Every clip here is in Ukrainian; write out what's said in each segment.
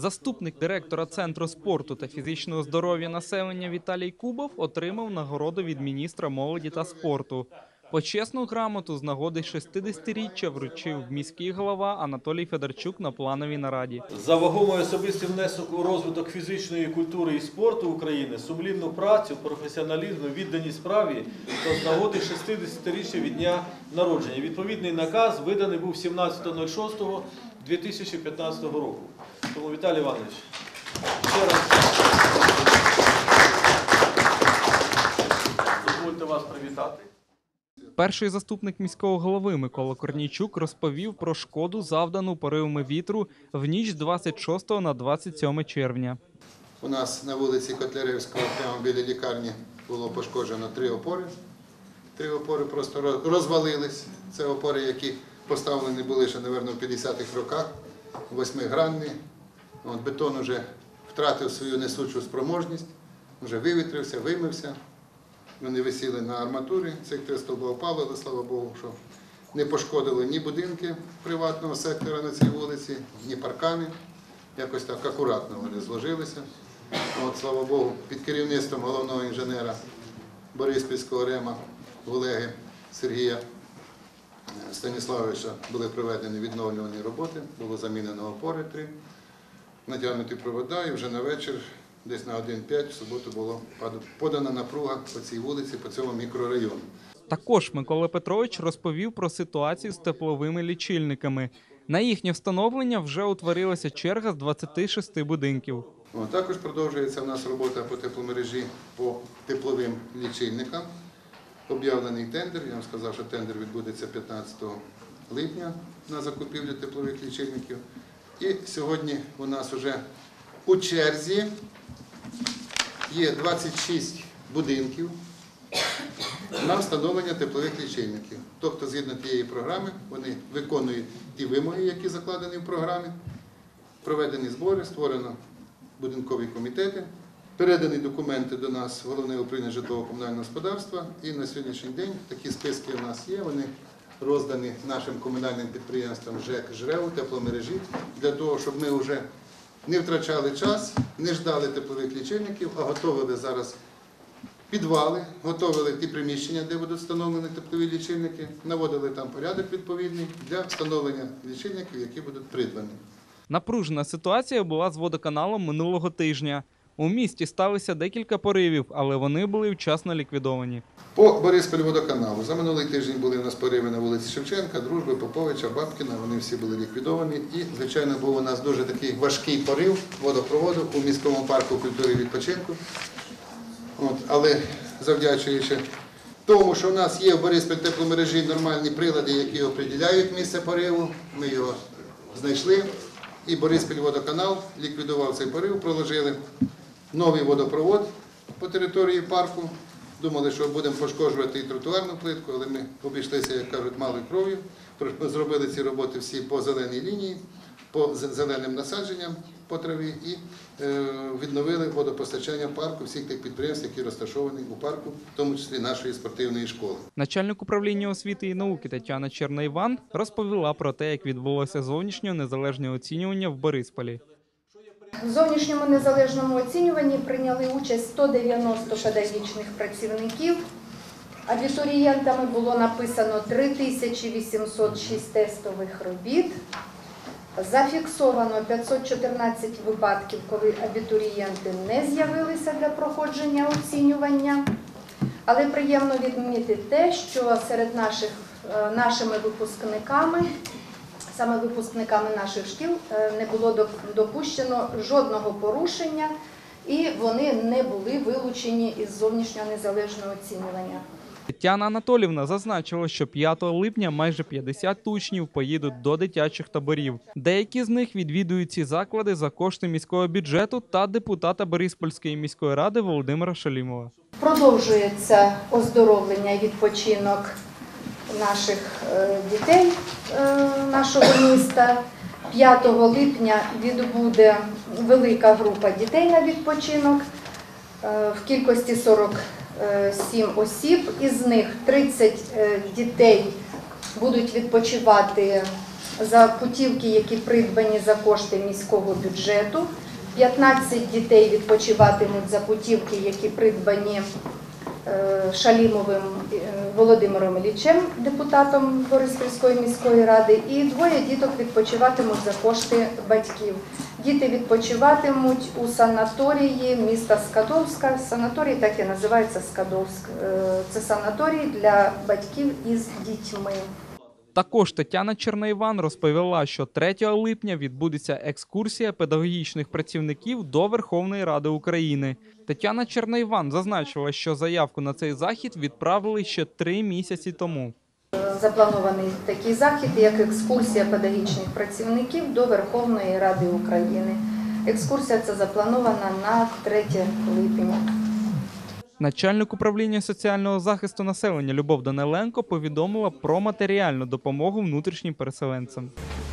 Заступник директора Центру спорту та фізичного здоров'я населення Віталій Кубов отримав нагороду від міністра молоді та спорту. Почесну грамоту з нагоди 60-річчя вручив міський голова Анатолій Федорчук на плановій нараді. За вагомий особистий внесок у розвиток фізичної культури і спорту України, сумлінну працю, професіоналізм, відданість справі та з нагоди 60-річчя від дня народження. Відповідний наказ виданий був 17.06.2015 року. Тому Віталій Іванович, ще раз дозвольте вас привітати. Перший заступник міського голови Микола Корнійчук розповів про шкоду, завдану поривами вітру в ніч 26 на 27 червня. У нас на вулиці Котляревського, прямо біля лікарні, було пошкоджено три опори. Три опори просто розвалились. Це опори, які поставлені були ще, мабуть, в 50-х роках, восьмигранні. От, бетон вже втратив свою несучу спроможність, вже вивітрився, вимився. Вони висіли на арматурі, цих три стовба але слава Богу, що не пошкодили ні будинки приватного сектора на цій вулиці, ні паркани. Якось так акуратно вони зложилися. От, слава Богу, під керівництвом головного інженера Бориспільського рема Олеги Сергія Станіславовича були проведені відновлювані роботи, було замінено опори три, натягнуті провода, і вже на вечір, десь на 1.5 в суботу було подана напруга по цій вулиці, по цьому мікрорайону. Також Микола Петрович розповів про ситуацію з тепловими лічильниками. На їхнє встановлення вже утворилася черга з 26 будинків. О, Також продовжується в нас робота по тепломережі по тепловим лічильникам. Об'явлений тендер. Я вам сказав, що тендер відбудеться 15 липня на закупівлю теплових лічильників. І сьогодні у нас вже у черзі є 26 будинків на встановлення теплових лічильників. Тобто, згідно тієї програми, вони виконують ті вимоги, які закладені в програмі. Проведені збори, створено будинкові комітети, передані документи до нас в управління житлово-комунального господарства. І на сьогоднішній день такі списки у нас є. Вони роздані нашим комунальним підприємствам ЖЕК ЖРЕУ, тепломережі, для того, щоб ми вже не втрачали час, не ждали теплових лічильників, а готовили зараз підвали, готовили ті приміщення, де будуть встановлені теплові лічильники, наводили там порядок відповідний для встановлення лічильників, які будуть придбані. Напружена ситуація була з водоканалом минулого тижня. У місті сталося декілька поривів, але вони були вчасно ліквідовані. По Бориспіль водоканалу. За минулий тиждень були у нас пориви на вулиці Шевченка, Дружби, Поповича, Бабкіна. Вони всі були ліквідовані. І, звичайно, був у нас дуже такий важкий порив водопроводу у міському парку культури відпочинку. От, але завдячуючи тому, що у нас є в Бориспіль тепломережі нормальні прилади, які определяють місце пориву, ми його знайшли. І Бориспіль водоканал ліквідував цей порив, проложили новий водопровод по території парку. Думали, що будемо пошкоджувати і тротуарну плитку, але ми обійшлися, як кажуть, малою кров'ю. Зробили ці роботи всі по зеленій лінії, по зеленим насадженням по траві і е, відновили водопостачання парку всіх тих підприємств, які розташовані у парку, в тому числі нашої спортивної школи. Начальник управління освіти і науки Тетяна Черна-Іван розповіла про те, як відбулося зовнішнє незалежне оцінювання в Борисполі. В зовнішньому незалежному оцінюванні прийняли участь 190 педагогічних працівників. Абітурієнтами було написано 3806 тестових робіт. Зафіксовано 514 випадків, коли абітурієнти не з'явилися для проходження оцінювання. Але приємно відмітити те, що серед наших е, нашими випускниками саме випускниками наших шкіл е, не було допущено жодного порушення, і вони не були вилучені із зовнішнього незалежного оцінювання. Тетяна Анатолівна зазначила, що 5 липня майже 50 учнів поїдуть до дитячих таборів. Деякі з них відвідують ці заклади за кошти міського бюджету та депутата Бориспольської міської ради Володимира Шалімова. Продовжується оздоровлення і відпочинок наших е, дітей е, нашого міста. 5 липня відбуде велика група дітей на відпочинок е, в кількості 47 осіб. Із них 30 е, дітей будуть відпочивати за путівки, які придбані за кошти міського бюджету. 15 дітей відпочиватимуть за путівки, які придбані Шалімовим Володимиром Ілічем, депутатом Бориспільської міської ради, і двоє діток відпочиватимуть за кошти батьків. Діти відпочиватимуть у санаторії міста Скадовська. Санаторій так і називається Скадовськ. Е, Це санаторій для батьків із дітьми. Також Тетяна Чернаїван розповіла, що 3 липня відбудеться екскурсія педагогічних працівників до Верховної Ради України. Тетяна Чернаїван зазначила, що заявку на цей захід відправили ще три місяці тому. Запланований такий захід, як екскурсія педагогічних працівників до Верховної Ради України. Екскурсія ця запланована на 3 липня. Начальник управління соціального захисту населення Любов Даниленко повідомила про матеріальну допомогу внутрішнім переселенцям.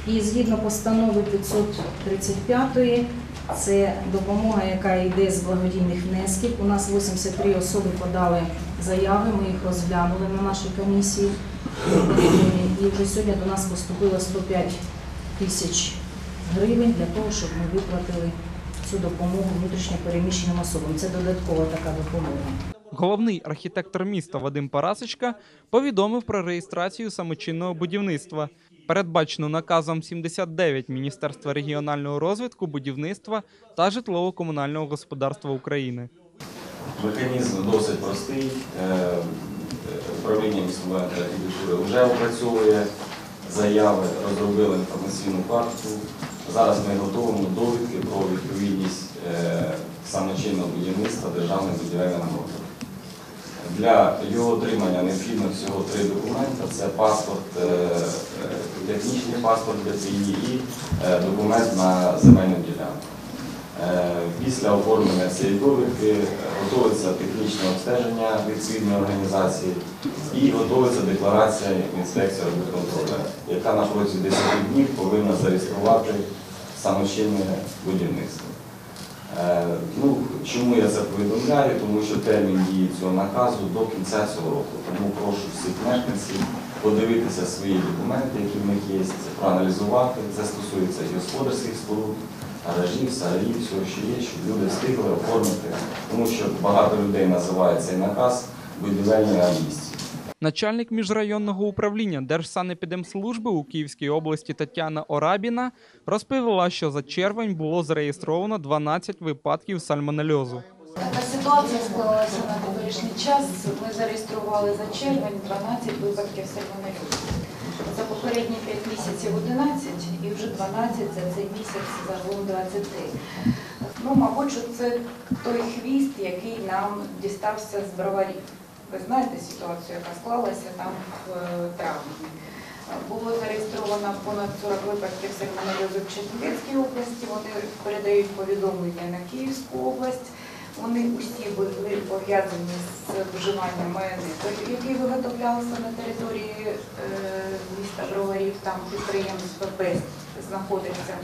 І згідно постанови 535 це допомога, яка йде з благодійних внесків. У нас 83 особи подали заяви, ми їх розглянули на нашій комісії. І вже сьогодні до нас поступило 105 тисяч гривень для того, щоб ми виплатили цю допомогу внутрішньо переміщеним особам. Це додаткова така допомога. Головний архітектор міста Вадим Парасичка повідомив про реєстрацію самочинного будівництва, передбачену наказом 79 Міністерства регіонального розвитку, будівництва та житлово-комунального господарства України. Механізм досить простий. Е, е, Управління міської архітектури вже опрацьовує заяви, розробили інформаційну картку. Зараз ми готуємо довідки про відповідність е, самочинного будівництва державним будівельним нормам. Для його отримання необхідно всього три документи: це паспорт, е, е, технічний паспорт для цієї і документ на земельну ділянку. Е, Після оформлення цієї довідки готується технічне обстеження відповідної організації і готується декларація інспекції контролю, яка на протязі 10 днів повинна зареєструвати самочинне будівництво. Е, Ну, чому я це повідомляю? Тому що термін дії цього наказу до кінця цього року. Тому прошу всіх мешканців подивитися свої документи, які в них є, проаналізувати. Це стосується і господарських споруд, гаражів, сараїв, всього, що є, щоб люди встигли оформити. Тому що багато людей називає цей наказ будівельною амністією. Начальник міжрайонного управління Держсанепідемслужби у Київській області Тетяна Орабіна розповіла, що за червень було зареєстровано 12 випадків сальмонельозу. Така ситуація склалася на теперішній час. Ми зареєстрували за червень 12 випадків сальмонельозу. Попередні 5 місяців 11 і вже 12 за цей місяць загалом 23. Ну, мабуть, що це той хвіст, який нам дістався з броварів. Ви знаєте ситуацію, яка склалася там в е, травні. Було зареєстровано понад 40 випадків сальмонельозу в Чернівецькій області. Вони передають повідомлення на Київську область. Вони усі були пов'язані з вживанням майонезу, який виготовлявся на території е, міста Броварів, там підприємство ПЕС знаходиться.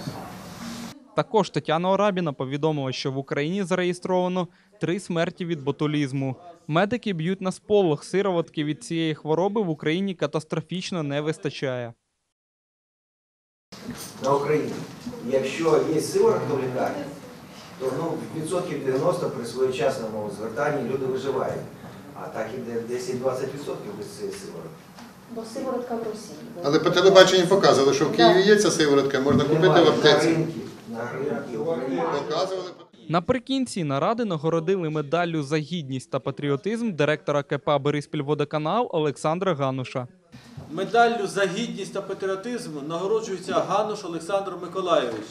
Також Тетяна Орабіна повідомила, що в Україні зареєстровано три смерті від ботулізму. Медики б'ють на сполох. Сироватки від цієї хвороби в Україні катастрофічно не вистачає. на Україні. Якщо є сиворотка в лікарні, ну, відсотків 90 при своєчасному звертанні люди виживають. А так іде 10-20% без цієї сиворотки. Бо сиворотка в Росії. Але по телебаченню показували, що в Києві є ця сиворотка, можна купити в аптеці. На ринку. Показували. Наприкінці наради нагородили медаллю за гідність та патріотизм директора КП Бориспільводоканал Олександра Гануша. Медаллю за гідність та патріотизм нагороджується Гануш Олександр Миколайович,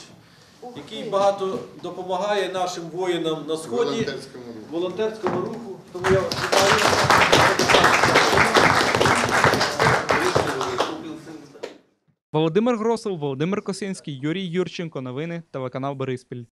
який багато допомагає нашим воїнам на сході, волонтерському руху. волонтерському руху. Тому я вітаю. Володимир Гросов, Володимир Косинський, Юрій Юрченко. Новини телеканал Бориспіль.